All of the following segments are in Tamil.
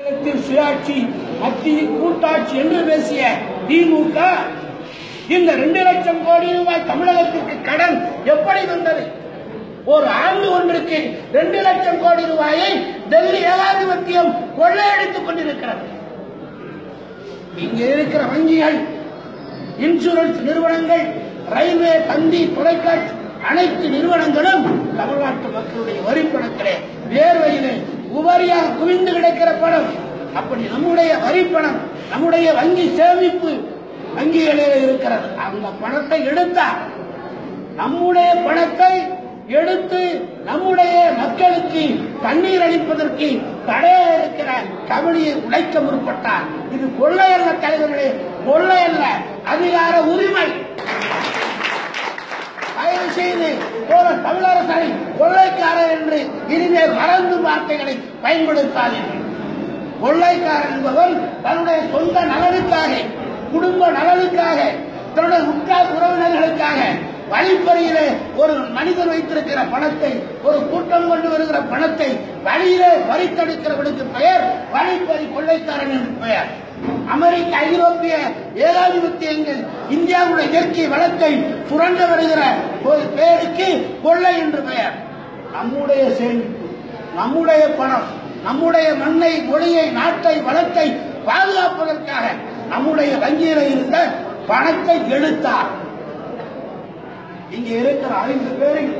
மாநிலத்தில் சுயாட்சி மத்திய கூட்டாட்சி என்று பேசிய திமுக இந்த ரெண்டு லட்சம் கோடி ரூபாய் தமிழகத்திற்கு கடன் எப்படி வந்தது? ஒரு ஆண்டு ஒன்றுக்கு ரெண்டு லட்சம் கோடி ரூபாயை டெல்லி ஏகாதிபத்தியம் கொள்ளையடித்துக் கொண்டிருக்கிறது. இங்கே இருக்கிற வங்கிகள் இன்சூரன்ஸ் நிறுவனங்கள் ரயில்வே தந்தி தொலைக்காட்சி அனைத்து நிறுவனங்களும் தமிழ்நாட்டு மக்களுடைய வரிப்பணத்திலே வேர்வையிலே பணம் அப்படி நம்முடைய வரி பணம் நம்முடைய வங்கி சேமிப்பு வங்கிகளில் இருக்கிறது. அந்த பணத்தை எடுத்தார் நம்முடைய பணத்தை எடுத்து நம்முடைய மக்களுக்கு தண்ணீர் அளிப்பதற்கு தடைய இருக்கிற கபடியை உடைக்க முற்பட்டார் இது கொள்ளையல்ல தலைவர்களே கொள்ளையல்ல அதிகார உரிமை. தயவு செய்து போல தமிழரசனை கொள்ளைக்காரர் என்று இனிமேல் மறந்து வார்த்தைகளை பயன்படுத்தாதீர்கள். கொள்ளைக்காரன் என்பவன் தன்னுடைய சொந்த நலனுக்காக குடும்ப நலனுக்காக தன்னுடைய உற்றார் உறவினர்களுக்காக வழிப்பறியிலே ஒரு மனிதர் வைத்திருக்கிற பணத்தை ஒரு கூட்டம் கொண்டு வருகிற பணத்தை வழியிலே வரித்தடுக்கிறவனுக்கு பெயர் வழிப்பறி கொள்ளைக்காரன் என்று பெயர். அமெரிக்க ஐரோப்பிய ஏகாதிபத்தியங்கள் இந்தியாவுடைய இயற்கை வளத்தை சுரண்ட வருகிற ஒரு பெயருக்கு கொள்ளை என்று பெயர். நம்முடைய சேமிப்பு நம்முடைய பணம் நம்முடைய மண்ணை மொழியை நாட்டை வளத்தை பாதுகாப்பதற்காக நம்முடைய வங்கியில இருந்த பணத்தை எடுத்தார். இங்க இருக்கிற ஐந்து பேரில்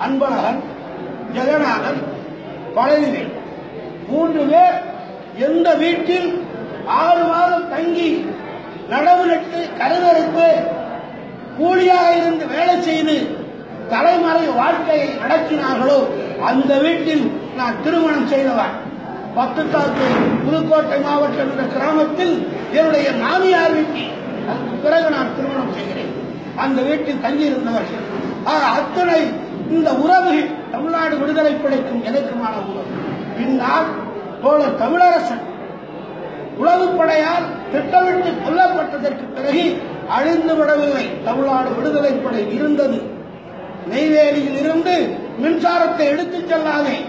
அன்பழகன் ஜெகநாதன் பழனிவேல் மூன்று பேர் எந்த வீட்டில் ஆறு மாதம் தங்கி நடவு நட்டு கருதறுத்து கூலியாக இருந்து வேலை செய்ய வாழ்க்கையை நடத்தினார்களோ அந்த வீட்டில் நான் திருமணம் செய்தவன். பத்துத்தாக்கு புதுக்கோட்டை மாவட்டம் என்ற கிராமத்தில் என்னுடைய மாமியார் வீட்டில். அதற்கு பிறகு நான் திருமணம் செய்கிறேன். அந்த வீட்டில் தங்கியிருந்தவர்கள் ஆக அத்தனை இந்த உறவுகள் தமிழ்நாடு விடுதலை படைக்கும் எனக்குமான உறவு? பின்னால் தோழர் தமிழரசன். உளவுப்படையால் திட்டமிட்டு கொல்லப்பட்டதற்கு பிறகு அழிந்து விடவில்லை. தமிழ்நாடு விடுதலை படை இருந்தது. நெய்வேலியில் இருந்து மின்சாரத்தை எடுத்துச் செல்லாதே.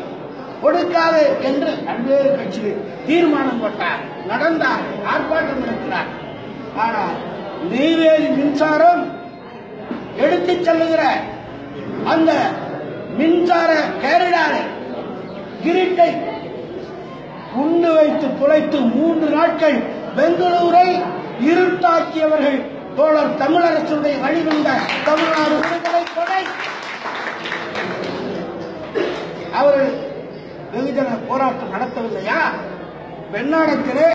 கொடுக்காதே என்று பல்வேறு கட்சிகள் தீர்மானம் போட்டார். நடந்தார். ஆர்ப்பாட்டம் நடத்தினார். ஆனால் நெய்வேலி மின்சாரம் எடுத்துச் செல்லுகிற அந்த மின்சார கேரிடாரை கிரிட்டை உண்டு வைத்து துளைத்து மூன்று நாட்கள் பெங்களூரை இருட்டாக்கியவர்கள் தோழர் தமிழரசுடைய வழிவந்த தமிழ்நாடு விடுதலை கொடை. அவர்கள் வெகுஜன போராட்டம் நடத்தவில்லையா? வெண்ணாடத்திலே